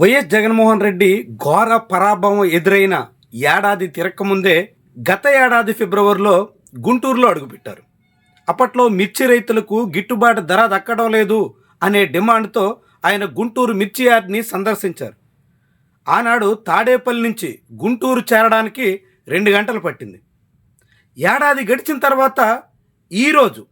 YS Jaganmohan Reddy ఘోర పరాభవం ఎదురైన ఏడాది తిరక్కముందే గత ఏడాది ఫిబ్రవరిలో గుంటూరులో అడుగుపెట్టారు. అప్పట్లో మిర్చి రైతులకు గిట్టుబాటు ధర దక్కడం లేదు అనే డిమాండ్తో ఆయన గుంటూరు మిర్చి యార్డ్ని సందర్శించారు. ఆనాడు తాడేపల్లి నుంచి గుంటూరు చేరడానికి రెండు గంటలు పట్టింది. ఏడాది గడిచిన తర్వాత ఈరోజు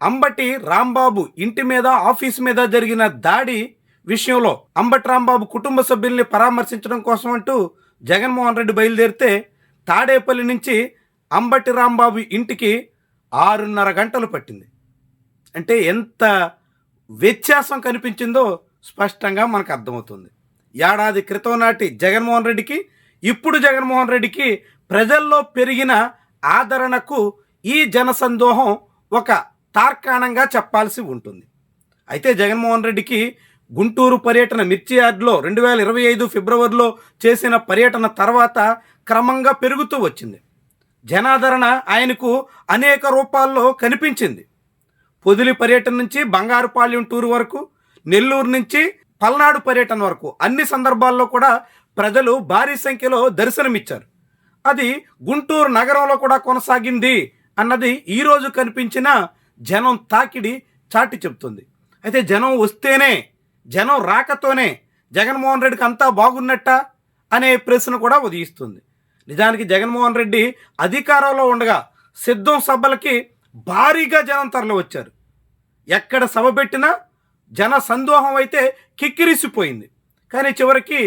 అంబటి రాంబాబు ఇంటి మీద ఆఫీస్ మీద జరిగిన దాడి విషయంలో అంబటి రాంబాబు కుటుంబ సభ్యుల్ని పరామర్శించడం కోసం అంటూ జగన్మోహన్ రెడ్డి బయలుదేరితే తాడేపల్లి నుంచి అంబటి రాంబాబు ఇంటికి ఆరున్నర గంటలు పట్టింది. అంటే ఎంత వ్యత్యాసం కనిపించిందో స్పష్టంగా మనకు అర్థమవుతుంది. ఏడాది క్రితం నాటి జగన్మోహన్ రెడ్డికి ఇప్పుడు జగన్మోహన్ రెడ్డికి ప్రజల్లో పెరిగిన ఆదరణకు ఈ జనసందోహం ఒక తార్కాణంగా చెప్పాల్సి ఉంటుంది. అయితే జగన్మోహన్ రెడ్డికి గుంటూరు పర్యటన మిర్చి యార్డ్లో రెండు వేల ఇరవై ఐదు ఫిబ్రవరిలో చేసిన పర్యటన తర్వాత క్రమంగా పెరుగుతూ వచ్చింది. జనాదరణ ఆయనకు అనేక రూపాల్లో కనిపించింది. పొదిలి పర్యటన నుంచి బంగారుపాళ్యం టూర్ వరకు నెల్లూరు నుంచి పల్నాడు పర్యటన వరకు అన్ని సందర్భాల్లో కూడా ప్రజలు భారీ సంఖ్యలో దర్శనమిచ్చారు. అది గుంటూరు నగరంలో కూడా కొనసాగింది అన్నది ఈరోజు కనిపించిన జనం తాకిడి చాటి చెప్తుంది. అయితే జనం వస్తేనే జనం రాకతోనే జగన్మోహన్ రెడ్డికి అంతా బాగున్నట్ట అనే ప్రశ్న కూడా ఉదయిస్తుంది. నిజానికి జగన్మోహన్ రెడ్డి అధికారంలో ఉండగా సిద్ధం సభలకి భారీగా జనం తరలి వచ్చారు ఎక్కడ సభ పెట్టినా జన సందోహం అయితే కిక్కిరిసిపోయింది. కానీ చివరికి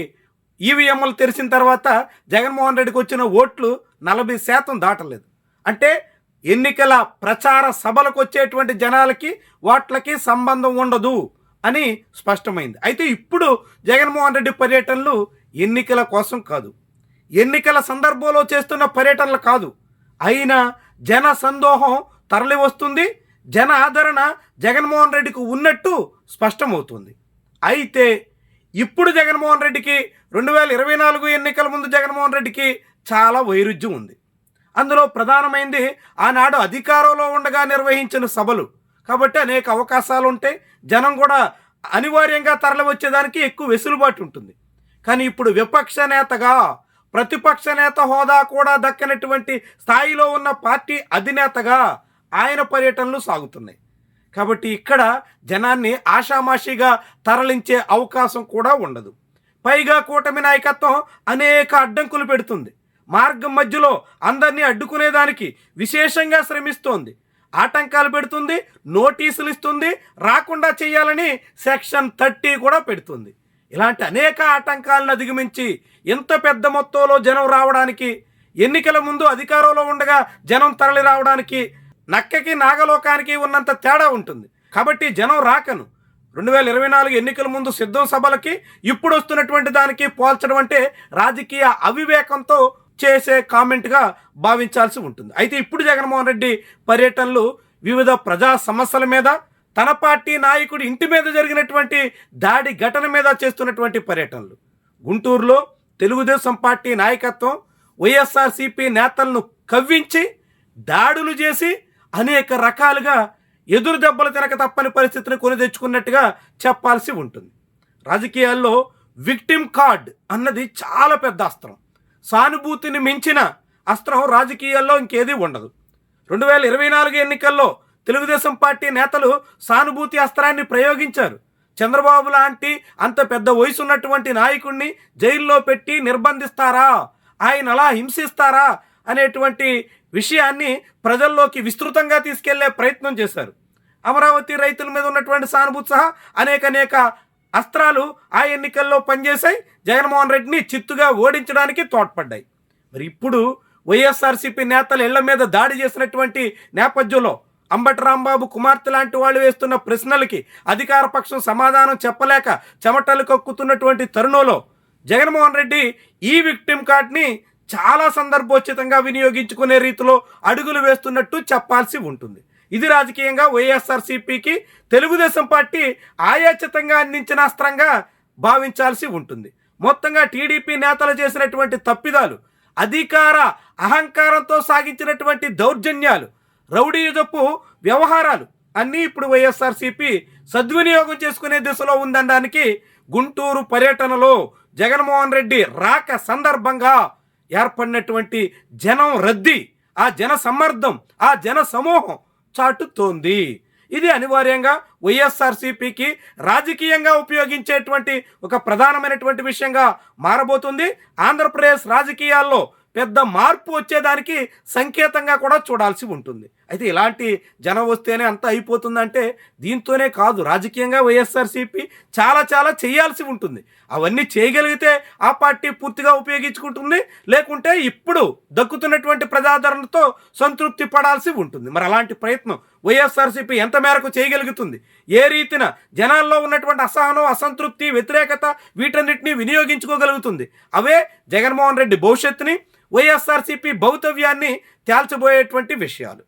ఈవీఎంలు తెరిచిన తర్వాత జగన్మోహన్ రెడ్డికి వచ్చిన ఓట్లు నలభై శాతం దాటలేదు. అంటే ఎన్నికల ప్రచార సభలకు వచ్చేటువంటి జనాలకి ఓట్లకి సంబంధం ఉండదు. అని స్పష్టమైంది. అయితే ఇప్పుడు జగన్మోహన్ రెడ్డి పర్యటనలు ఎన్నికల కోసం కాదు. ఎన్నికల సందర్భంలో చేస్తున్న పర్యటనలు కాదు. అయినా జన సందోహం తరలి వస్తుంది. జన ఆదరణ జగన్మోహన్ రెడ్డికి ఉన్నట్టు స్పష్టమవుతుంది. అయితే ఇప్పుడు జగన్మోహన్ రెడ్డికి రెండు వేల ఇరవై నాలుగు ఎన్నికల ముందు జగన్మోహన్ రెడ్డికి చాలా వైరుధ్యం ఉంది. అందులో ప్రధానమైంది ఆనాడు అధికారంలో ఉండగా నిర్వహించిన సభలు కాబట్టి అనేక అవకాశాలు ఉంటాయి జనం కూడా అనివార్యంగా తరలి వచ్చేదానికి ఎక్కువ వెసులుబాటు ఉంటుంది. కానీ ఇప్పుడు విపక్ష నేతగా ప్రతిపక్ష నేత హోదా కూడా దక్కనటువంటి స్థాయిలో ఉన్న పార్టీ అధినేతగా ఆయన పర్యటనలు సాగుతున్నాయి. కాబట్టి ఇక్కడ జనాన్ని ఆషామాషిగా తరలించే అవకాశం కూడా ఉండదు. పైగా కూటమి నాయకత్వం అనేక అడ్డంకులు పెడుతుంది. మార్గం మధ్యలో అందరినీ అడ్డుకునేదానికి విశేషంగా శ్రమిస్తోంది. ఆటంకాలు పెడుతుంది నోటీసులు ఇస్తుంది రాకుండా చేయాలని సెక్షన్ థర్టీ కూడా పెడుతుంది. ఇలాంటి అనేక ఆటంకాలను అధిగమించి ఎంత పెద్ద మొత్తంలో జనం రావడానికి ఎన్నికల ముందు అధికారంలో ఉండగా జనం తరలి రావడానికి నక్కకి నాగలోకానికి ఉన్నంత తేడా ఉంటుంది. కాబట్టి జనం రాకను. రెండు వేల ఇరవై నాలుగు ఎన్నికల ముందు సిద్ధం సభలకి ఇప్పుడు వస్తున్నటువంటి దానికి పోల్చడం అంటే రాజకీయ అవివేకంతో చేసే కామెంట్గా భావించాల్సి ఉంటుంది. అయితే ఇప్పుడు జగన్మోహన్ రెడ్డి పర్యటనలు వివిధ ప్రజా సమస్యల మీద తన పార్టీ నాయకుడి ఇంటి మీద జరిగినటువంటి దాడి ఘటన మీద చేస్తున్నటువంటి పర్యటనలు. గుంటూరులో తెలుగుదేశం పార్టీ నాయకత్వం వైఎస్ఆర్సీపీ నేతలను కవ్వించి దాడులు చేసి అనేక రకాలుగా ఎదురు దెబ్బలు తినక తప్పని పరిస్థితిని కొని తెచ్చుకున్నట్టుగా చెప్పాల్సి ఉంటుంది. రాజకీయాల్లో విక్టిమ్ కార్డ్ అన్నది చాలా పెద్ద అస్త్రం. సానుభూతిని మించిన అస్త్రం రాజకీయాల్లో ఇంకేదీ ఉండదు. రెండు వేల ఇరవై నాలుగు ఎన్నికల్లో తెలుగుదేశం పార్టీ నేతలు సానుభూతి అస్త్రాన్ని ప్రయోగించారు. చంద్రబాబు లాంటి అంత పెద్ద వయసు ఉన్నటువంటి నాయకుడిని జైల్లో పెట్టి నిర్బంధిస్తారా? ఆయన అలా హింసిస్తారా? అనేటువంటి విషయాన్ని ప్రజల్లోకి విస్తృతంగా తీసుకెళ్ళే ప్రయత్నం చేశారు. అమరావతి రైతుల మీద ఉన్నటువంటి సానుభూతి సహా అనేక అనేక అస్త్రాలు ఆ ఎన్నికల్లో పనిచేశాయి. జగన్మోహన్ రెడ్డిని చిత్తుగా ఓడించడానికి తోడ్పడ్డాయి. మరి ఇప్పుడు వైఎస్ఆర్సీపీ నేతలు ఇళ్ళ మీద దాడి చేసినటువంటి నేపథ్యంలో అంబటి రాంబాబు కుమార్తె లాంటి వాళ్ళు వేస్తున్న ప్రశ్నలకి అధికార పక్షం సమాధానం చెప్పలేక చెమటలు కక్కుతున్నటువంటి తరుణంలో జగన్మోహన్ రెడ్డి ఈ విక్టిమ్ కార్డ్ని చాలా సందర్భోచితంగా వినియోగించుకునే రీతిలో అడుగులు వేస్తున్నట్టు చెప్పాల్సి ఉంటుంది. ఇది రాజకీయంగా వైఎస్ఆర్సీపీకి తెలుగుదేశం పార్టీ ఆయాచితంగా అందించిన అస్త్రంగా భావించాల్సి ఉంటుంది. మొత్తంగా టీడీపీ నేతలు చేసినటువంటి తప్పిదాలు అధికార అహంకారంతో సాగించినటువంటి దౌర్జన్యాలు రౌడీయుజపు వ్యవహారాలు అన్నీ ఇప్పుడు వైఎస్ఆర్సీపీ సద్వినియోగం చేసుకునే దిశలో ఉందనడానికి గుంటూరు పర్యటనలో జగన్మోహన్ రెడ్డి రాక సందర్భంగా ఏర్పడినటువంటి జనం రద్దీ ఆ జన సమ్మర్దం ఆ జన సమూహం చాటుతోంది. ఇది అనివార్యంగా వైఎస్ఆర్సీపీకి రాజకీయంగా ఉపయోగించేటువంటి ఒక ప్రధానమైనటువంటి విషయంగా మారబోతుంది. ఆంధ్రప్రదేశ్ రాజకీయాల్లో పెద్ద మార్పు వచ్చేదానికి సంకేతంగా కూడా చూడాల్సి ఉంటుంది. అయితే ఇలాంటి జనం వస్తేనే అంత అయిపోతుందంటే దీంతోనే కాదు రాజకీయంగా వైఎస్ఆర్సీపీ చాలా చాలా చేయాల్సి ఉంటుంది. అవన్నీ చేయగలిగితే ఆ పార్టీ పూర్తిగా ఉపయోగించుకుంటుంది లేకుంటే ఇప్పుడు దక్కుతున్నటువంటి ప్రజాదరణతో సంతృప్తి పడాల్సి ఉంటుంది. మరి అలాంటి ప్రయత్నం వైఎస్ఆర్సీపీ ఎంత మేరకు చేయగలుగుతుంది? ఏ రీతిన జనాల్లో ఉన్నటువంటి అసహనం అసంతృప్తి వ్యతిరేకత వీటన్నిటిని వినియోగించుకోగలుగుతుంది? అవే జగన్మోహన్ రెడ్డి భవిష్యత్తుని వైఎస్ఆర్సీపీ భౌతవ్యాన్ని తేల్చబోయేటువంటి విషయాలు.